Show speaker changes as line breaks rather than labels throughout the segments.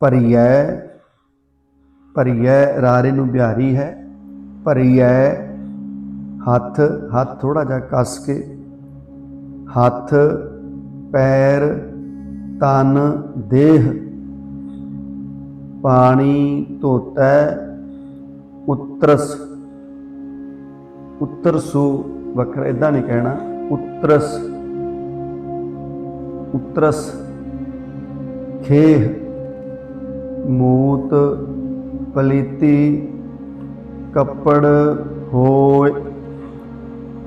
ਭਰੀਐ ਭਰੀਐ ਰਾਰੇ ਨੂੰ ਬਿਹਾਰੀ ਹੈ, ਭਰੀਐ ਹੱਥ ਹੱਥ ਥੋੜਾ ਜਿਹਾ ਕੱਸ ਕੇ, ਹੱਥ, ਪੈਰ, ਤਨ, ਦੇਹ, ਪਾਣੀ ਧੋਤੈ, ਉਤਰਸ, ਉਤਰਸੂ ਵੱਖਰਾ ਇਦਾਂ ਨਹੀਂ ਕਹਿਣਾ, ਉਤਰਸ ਉਤਰਸ, ਖੇਹ। ਮੂਤ, ਪਲੀਤੀ, ਕੱਪੜ ਹੋਏ,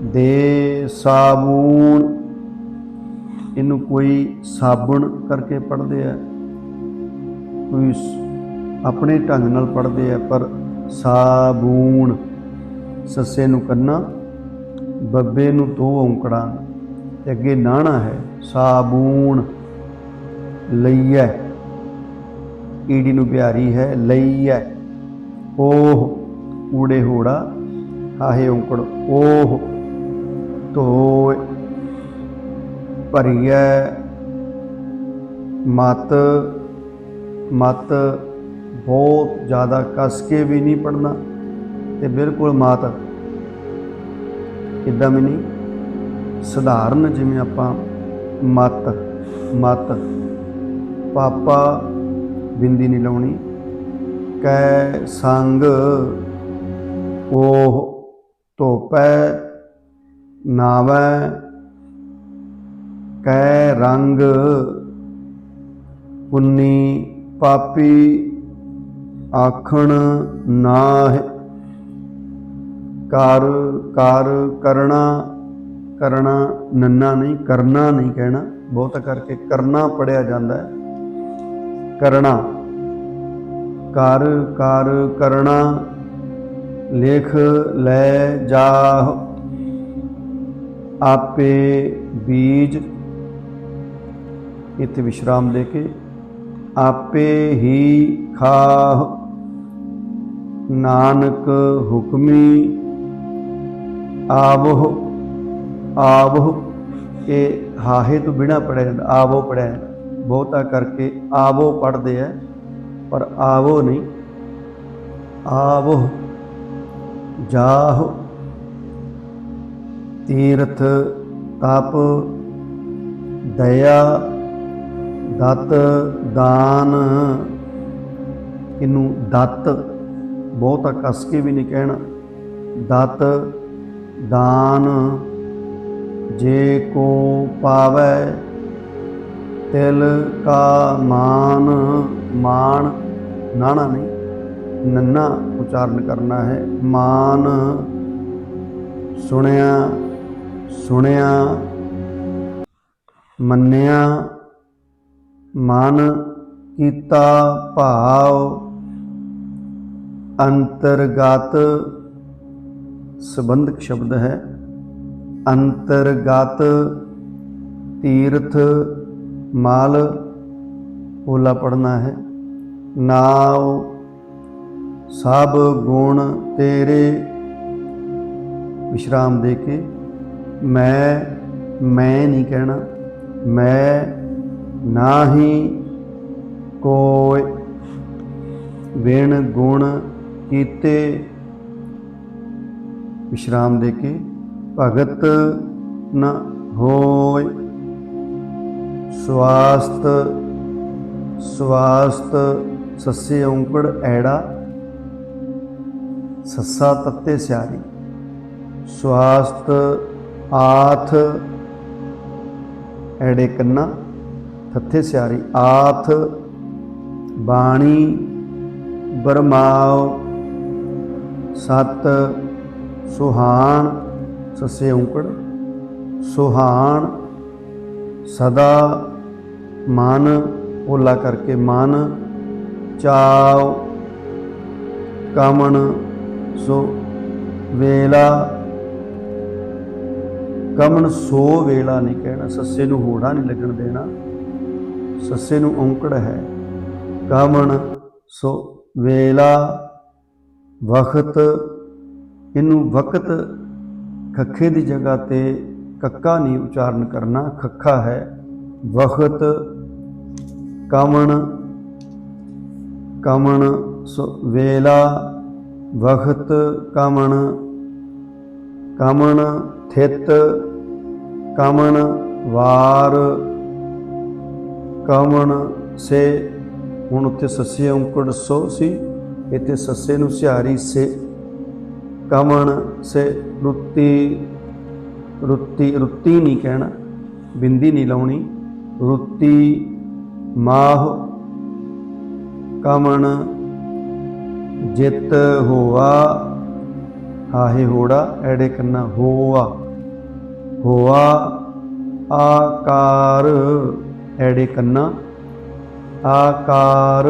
ਦੇ ਸਾਬੂਨ। ਇਹਨੂੰ ਕੋਈ ਸਾਬਣ ਕਰਕੇ ਪੜ੍ਹਦੇ ਆ, ਕੋਈ ਆਪਣੇ ਢੰਗ ਨਾਲ ਪੜ੍ਹਦੇ ਆ, ਪਰ ਸਾਬੂਨ ਸੱਸੇ ਨੂੰ ਕੰਨਾ, ਬੱਬੇ ਨੂੰ ਦੋ ਔਂਕੜਾਂ, ਤੇ ਅੱਗੇ ਨਾਣਾ ਹੈ, ਸਾਬੂਨ ਲਈਐ। ਈੜੀ ਨੂੰ ਪਿਆਰੀ ਹੈ, ਲਈ ਹੈ। ਓਹ ਊੜੇ ਹੋੜਾ, ਹਾਹੇ ਔਂਕੜ, ਓਹ ਧੋਏ, ਭਰੀਐ ਮਤ ਮਤ ਬਹੁਤ ਜ਼ਿਆਦਾ ਕਸ ਕੇ ਵੀ ਨਹੀਂ ਪੜਨਾ ਤੇ ਬਿਲਕੁਲ ਮਾਤ ਇਦਾਂ ਵੀ ਨਹੀਂ, ਸਧਾਰਨ ਜਿਵੇਂ ਆਪਾਂ ਮਤ ਮਤ, ਪਾਪਾ ਬਿੰਦੀ ਨਹੀਂ ਲਾਉਣੀ। ਕੈ ਸੰਗ ਉਹ ਧੋਪੈ ਨਾਵੈ, ਕੈ ਰੰਗ ਪੁੰਨੀ ਪਾਪੀ ਆਖਣ ਨਾਹਿ। ਕਰ ਕਰ ਕਰਣਾ ਕਰਣਾ ਨੰਨਾ ਨਹੀਂ, ਕਰਨਾ ਨਹੀਂ ਕਹਿਣਾ। ਬਹੁਤਾ ਕਰਕੇ ਕਰਨਾ ਪੜਿਆ ਜਾਂਦਾ ਹੈ। ਕਰਣਾ। ਕਰ ਕਰ ਕਰਣਾ, ਲਿਖ ਲੈ ਜਾਹ। ਆਪੇ ਬੀਜ, ਇੱਥੇ ਵਿਸ਼ਰਾਮ ਦੇ ਕੇ, ਆਪੇ ਹੀ ਖਾਹ। ਨਾਨਕ ਹੁਕਮੀ, ਆਵਹ ਆਵਹ, ਇਹ ਹਾਹੇ ਤੋਂ ਬਿਨਾ ਪੜਿਆ ਜਾਂਦਾ ਆਵੋ ਪੜਿਆ ਬਹੁਤਾ ਕਰਕੇ ਆਵੋ ਪੜਦੇ ਆ ਪਰ ਆਵੋ ਨਹੀਂ। ਆਵੋ, ਜਾਹ। ਤੀਰਥ ਤਪ, ਦਇਆ, ਦਤ, ਦਾਨ। ਇਹਨੂੰ ਦਤ? ਬਹੁਤਾ ਕੱਸ ਕੇ ਵੀ ਨਹੀਂ ਕਹਿਣਾ। ਦਤ, ਦਾਨ, ਜੇ ਕੋ ਪਾਵੈ ਤਿਲ ਕਾ ਮਾਨ ਮਾਨ ਨਾਣਾ ਨਹੀਂ। ਨੰਨਾ ਉਚਾਰਨ ਕਰਨਾ ਹੈ। ਮਾਨ। ਸੁਣਿਆ ਸੁਣਿਆ। ਮੰਨਿਆ। ਮਨ ਕੀਤਾ ਭਾਵ। ਅੰਤਰਗਤ ਸੰਬੰਧਕ ਸ਼ਬਦ ਹੈ। ਅੰਤਰਗਤ ਤੀਰਥ ਮਾਲ ਪੋਲਾ ਪੜਨਾ ਹੈ। ਨਾਉ ਸਭ ਗੁਣ ਤੇਰੇ ਵਿਸ਼ਰਾਮ ਦੇ ਕੇ ਮੈਂ ਮੈਂ ਨਹੀਂ ਕਹਿਣਾ, ਮੈਂ ਨਾ ਹੀ ਕੋਈ ਵਿਣ ਗੁਣ ਕੀਤੇ ਵਿਸ਼ਰਾਮ ਦੇ ਕੇ ਭਗਤ ਨਾ ਹੋਏ ਸਵਾਸਤ ਸਵਾਸਤ, ਸੱਸੇ ਔਂਕੜ ਐੜਾ, ਸੱਸਾ ਤੱਤੇ ਸਿਆਰੀ। ਸਵਾਸਤ, ਆਥ, ਐੜੇ ਕੰਨਾ ਥੱਥੇ ਸਿਆਰੀ। ਆਥ, ਬਾਣੀ ਬਰਮਾਓ ਸਤ, ਸੁਹਾਣ, ਸੱਸੇ ਔਂਕੜ, ਸੁਹਾਣ ਸਦਾ ਮਨ ਓਲਾ ਕਰਕੇ ਮਨ, ਚਾਉ ਕਮਣ ਸੋ ਵੇਲਾ। ਕਮਣ ਸੋ ਵੇਲਾ ਨਹੀਂ ਕਹਿਣਾ, ਸੱਸੇ ਨੂੰ ਹੋੜਾ ਨਹੀਂ ਲੱਗਣ ਦੇਣਾ, ਸੱਸੇ ਨੂੰ ਔਂਕੜ ਹੈ। ਕਮਣ ਸੋ ਵੇਲਾ ਵਕਤ ਇਹਨੂੰ ਵਕਤ ਖੱਖੇ ਦੀ ਜਗ੍ਹਾ ਤੇ ਕੱਕਾ ਨਹੀਂ ਉਚਾਰਨ ਕਰਨਾ, ਖੱਖਾ ਹੈ। ਵਖਤ ਕਮਣ ਕਮਣ ਸੋ ਵੇਲਾ, ਵਖਤ ਕਮਣ ਕਮਣ ਥਿਤ, ਕਮਣ ਵਾਰ, ਕਮਣ ਸੇ, ਹੁਣ ਉੱਥੇ ਸੱਸੇ ਔਂਕੜ ਸੋ ਸੀ, ਇੱਥੇ ਸੱਸੇ ਨੂੰ ਸਿਹਾਰੀ ਸੇ, ਕਮਣ ਸੇ ਰੁੱਤੀ ਰੁੱਤੀ ਰੁੱਤੀ ਨਹੀਂ ਕਹਿਣਾ, ਬਿੰਦੀ ਨਹੀਂ ਲਾਉਣੀ, ਰੁੱਤੀ ਮਾਹ ਕਮਣ ਜਿਤ ਹੋਆ, ਹਾਹੇ ਹੋੜਾ, ਐੜੇ ਕੰਨਾ ਹੋਆ ਹੋਆ ਆਕਾਰ, ਐੜੇ ਕੰਨਾ ਆਕਾਰ,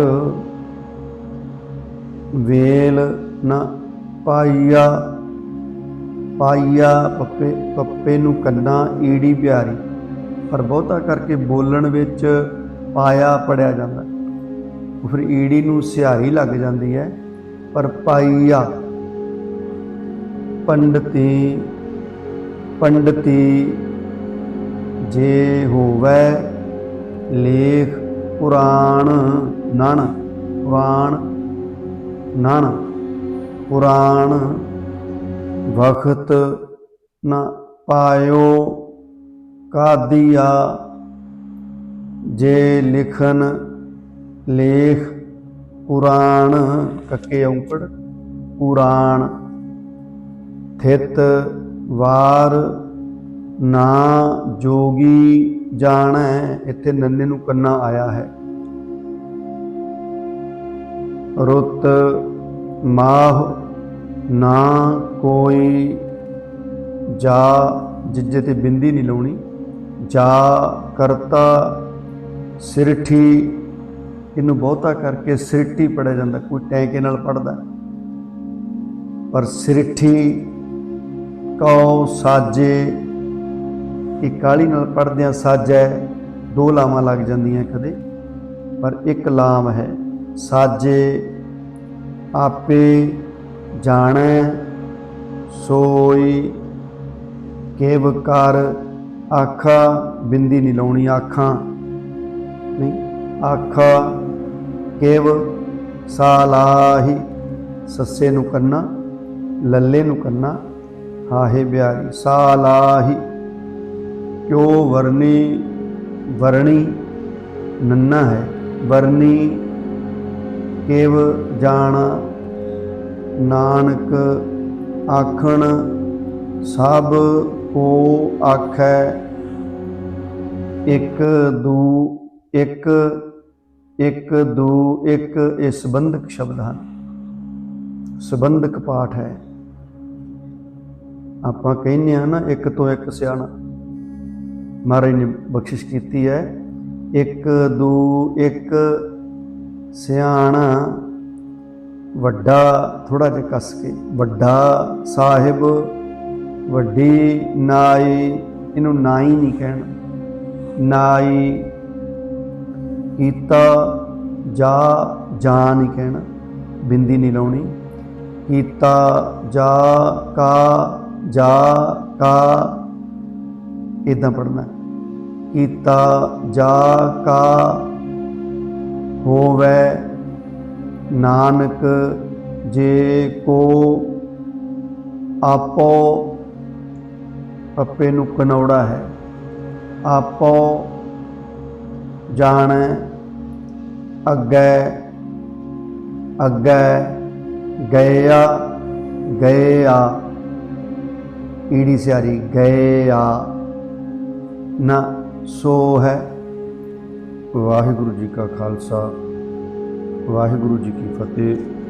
ਵੇਲ ਨਾ ਪਾਈਆ। ਪਾਈਆ ਪੱਪੇ ਪੱਪੇ ਨੂੰ ਕੰਨਾ, ਈੜੀ ਪਿਆਰੀ ਪਰ ਬਹੁਤਾ ਕਰਕੇ ਬੋਲਣ ਵਿੱਚ ਪਾਇਆ ਪੜਿਆ ਜਾਂਦਾ। ਫਿਰ ਈੜੀ ਨੂੰ ਸਿਹਾਰੀ ਲੱਗ ਜਾਂਦੀ ਹੈ, ਪਰ ਪਾਈਆ ਪੰਡਤੀ ਪੰਡਤੀ ਜੇ ਹੋਵੇ ਲੇਖ ਪੁਰਾਣ ਨਣ ਪੁਰਾਣ ਨਣ, ਪੁਰਾਣ ਵਖਤ ਨਾ ਪਾਇਓ ਕਾਦੀਆ, ਜੇ ਲਿਖਨ ਲੇਖ ਪੁਰਾਣ, ਕੱਕੇ ਔਂਕੜ, ਪੁਰਾਣ, ਥਿਤ ਵਾਰ, ਨਾ ਜੋਗੀ ਜਾਣੈ, ਇੱਥੇ ਨੰਨੇ ਨੂੰ ਕੰਨਾ ਆਇਆ ਹੈ। ਰੁੱਤ ਮਾਹ ਨਾ ਕੋਈ ਜਾ ਜਿੱਜੇ ਤੇ ਬਿੰਦੀ ਨਹੀਂ ਲਾਉਣੀ, ਜਾ ਕਰਤਾ ਸਿਰਠੀ, ਇਹਨੂੰ ਬਹੁਤਾ ਕਰਕੇ ਸਿਰਠੀ ਪੜਿਆ ਜਾਂਦਾ, ਕੋਈ ਟੈਂਕੇ ਨਾਲ ਪੜਦਾ ਪਰ ਸਿਰਠੀ ਕਉ ਸਾਜੇ, ਇਹ ਕਾਲੀ ਨਾਲ ਪੜਦਿਆਂ ਸਾਜੈ, ਦੋ ਲਾਵਾਂ ਲੱਗ ਜਾਂਦੀਆਂ ਕਦੇ, ਪਰ ਇੱਕ ਲਾਮ ਹੈ, ਸਾਜੇ ਆਪੇ ਜਾਣੈ, ਸੋਈ, ਕੇਵ ਕਰ, ਆਖਾ, ਬਿੰਦੀ ਨਹੀਂ ਲਾਉਣੀ ਆਖਾਂ। ਨਹੀਂ, ਆਖਾ, ਕੇਵ, ਸਾਲਾਹੀ, ਸੱਸੇ ਨੂੰ ਕੰਨਾ, ਲੱਲੇ ਨੂੰ ਕੰਨਾ, ਹਾਹੇ ਬਿਹਾਰੀ, ਸਾਲਾਹੀ। ਕਿਉ ਵਰਨੀ ਵਰਣੀ ਨੰਨਾ ਹੈ ਵਰਨੀ ਕੇਵ ਜਾਣਾ ਨਾਨਕ ਆਖਣ, ਸਭ ਕੋ ਆਖੈ, ਇੱਕ ਦੂ ਇੱਕ ਇੱਕ ਦੂ ਇੱਕ, ਇਹ ਸੰਬੰਧਕ ਸ਼ਬਦ ਹਨ। ਸੰਬੰਧਕ ਪਾਠ ਹੈ। ਆਪਾਂ ਕਹਿੰਦੇ ਆ ਨਾ, ਇੱਕ ਤੋਂ ਇੱਕ ਸਿਆਣਾ। ਮਹਾਰਾਜ ਨੇ ਬਖਸ਼ਿਸ਼ ਕੀਤੀ ਹੈ, ਇੱਕ ਦੂ ਇੱਕ ਸਿਆਣਾ ਵੱਡਾ ਥੋੜਾ ਜਿਹਾ ਕੱਸ ਕੇ, ਵੱਡਾ ਸਾਹਿਬ, ਵੱਡੀ ਨਾਈ, ਇਹਨੂੰ ਨਾਈ ਨਹੀਂ ਕਹਿਣਾ। ਨਾਈ ਕੀਤਾ, ਜਾ ਜਾ ਨਹੀਂ ਕਹਿਣਾ, ਬਿੰਦੀ ਨਹੀਂ ਲਾਉਣੀ। ਕੀਤਾ, ਜਾ, ਕਾ ਜਾ, ਕਾ ਇਦਾਂ ਪੜਨਾ ਕੀਤਾ, ਜਾ, ਕਾ, ਹੋਵੇ ਨਾਨਕ ਜੇ ਕੋ ਆਪੋ ਪੱਪੇ ਨੂੰ ਕਨੌੜਾ ਹੈ, ਆਪੋ ਜਾਣੈ, ਅੱਗੇ ਅੱਗੇ ਗਇਆ ਗਇਆ ਈੜੀ ਸਿਆਰੀ ਗਇਆ ਨਾ ਸੋ ਹੈ ਵਾਹਿਗੁਰੂ ਜੀ ਕਾ ਖਾਲਸਾ। ਵਾਹਿਗੁਰੂ ਜੀ ਕੀ ਫਤਿਹ